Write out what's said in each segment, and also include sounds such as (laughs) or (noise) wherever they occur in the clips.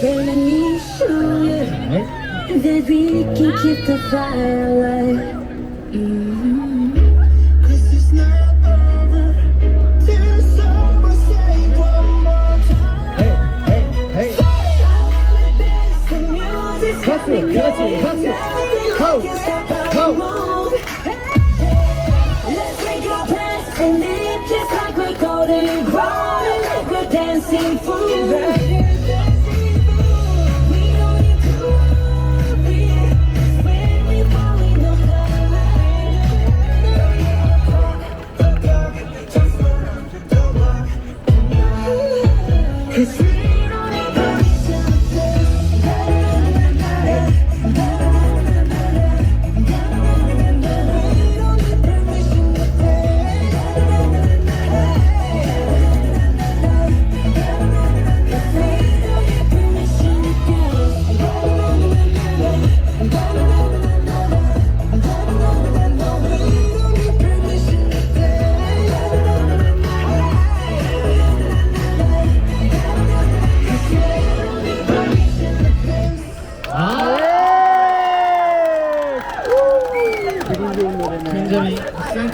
Girl, let me show you that we can keep the fire alive. Cause it's not over. Till someone one more time. Hey, hey, hey. Hustle, hustle, hustle. Let's break our past and live just like we're golden grown. We're dancing fool. kiss. 굉장히 상큼한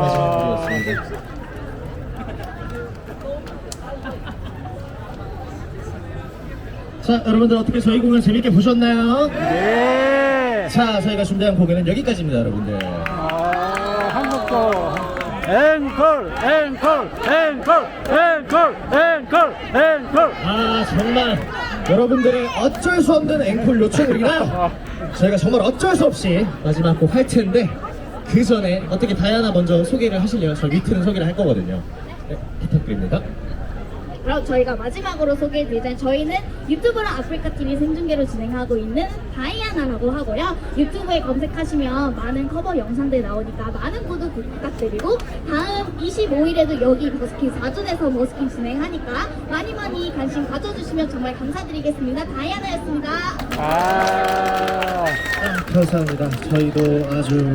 마지막 곡이었습니다. 자, 여러분들 어떻게 저희 공연 재밌게 보셨나요? 네. 자, 저희가 준비한 공연은 여기까지입니다, 여러분들. 아, 한국도 앵콜, 앵콜, 앵콜, 앵콜, 앵콜, 앵콜. 아, 정말 여러분들의 어쩔 수 없는 앵콜 요청이라 (laughs) 저희가 정말 어쩔 수 없이 마지막 곡 할 텐데 그 전에 어떻게 다이아나 먼저 소개를 하실래요? 저 위트는 소개를 할 거거든요. 네, 부탁드립니다. 그럼 저희가 마지막으로 소개해드리자면 저희는 유튜브랑 아프리카 TV 생중계로 진행하고 있는 다이아나라고 하고요. 유튜브에 검색하시면 많은 커버 영상들 나오니까 많은 구독 부탁드리고 다음 25일에도 여기 버스킹 4준에서 버스킹 진행하니까 많이 많이 관심 가져주시면 정말 감사드리겠습니다. 다이아나였습니다. 아, 아, 감사합니다. 저희도 아주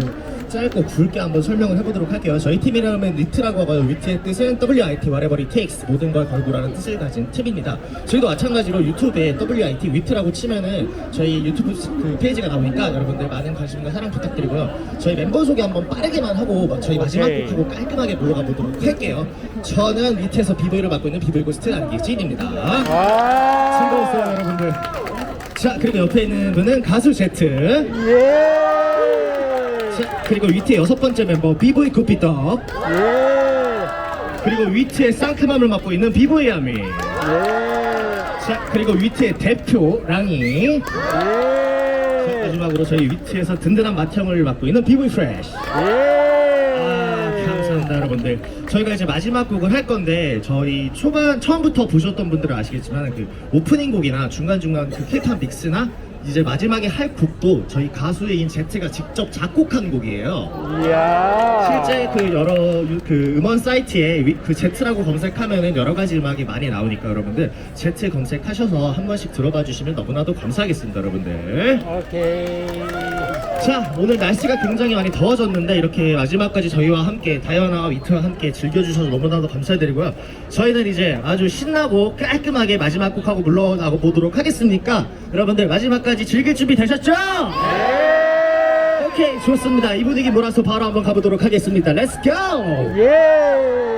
짧고 굵게 한번 설명을 해보도록 할게요. 저희 팀 이름은 니트라고 하고요. 위트의 뜻은 WIT, whatever it takes, 모든 걸 걸고라는 뜻을 가진 팀입니다. 저희도 마찬가지로 유튜브에 WIT, 위트라고 치면은 저희 유튜브 그 페이지가 나오니까 여러분들 많은 관심과 사랑 부탁드리고요. 저희 mem버 소개 한번 빠르게만 하고 저희 마지막 오케이. 곡하고 깔끔하게 물러가 보도록 할게요. 저는 위트에서 비보이를 맡고 있는 비보이 고스트 안기진입니다. 아, 즐거웠어요, 여러분들. 자, 그리고 옆에 있는 분은 가수 제트. 예. 자, 그리고 위트의 여섯 번째 멤버 비보이 쿠피떡 예. 그리고 위트의 상큼함을 맡고 있는 비보이 아미 예. 자 그리고 위트의 대표 랑이 자, 예. 마지막으로 저희 위트에서 든든한 맏형을 맡고 있는 비보이 프레쉬 아 예. 감사합니다 여러분들 저희가 이제 마지막 곡을 할 건데 저희 초반 처음부터 보셨던 분들은 아시겠지만 그 오프닝 곡이나 중간중간 그 클릭한 믹스나 이제 마지막에 할 곡도 저희 가수인 제트가 직접 작곡한 곡이에요 이야. 실제 그 여러 유- 그 음원 사이트에 위- 그 제트라고 검색하면은 여러 가지 음악이 많이 나오니까 여러분들 제트 검색하셔서 한 번씩 들어봐 주시면 너무나도 감사하겠습니다 여러분들 오케이. 자 오늘 날씨가 굉장히 많이 더워졌는데 이렇게 마지막까지 저희와 함께 다이아나와 위트와 함께 즐겨주셔서 너무나도 감사드리고요. 저희는 이제 아주 신나고 깔끔하게 마지막 곡하고 물러나고 보도록 하겠습니까? 여러분들 마지막까지 즐길 준비 되셨죠? 오케이 좋습니다. 이 분위기 몰아서 바로 한번 가보도록 하겠습니다. 렛츠고 예.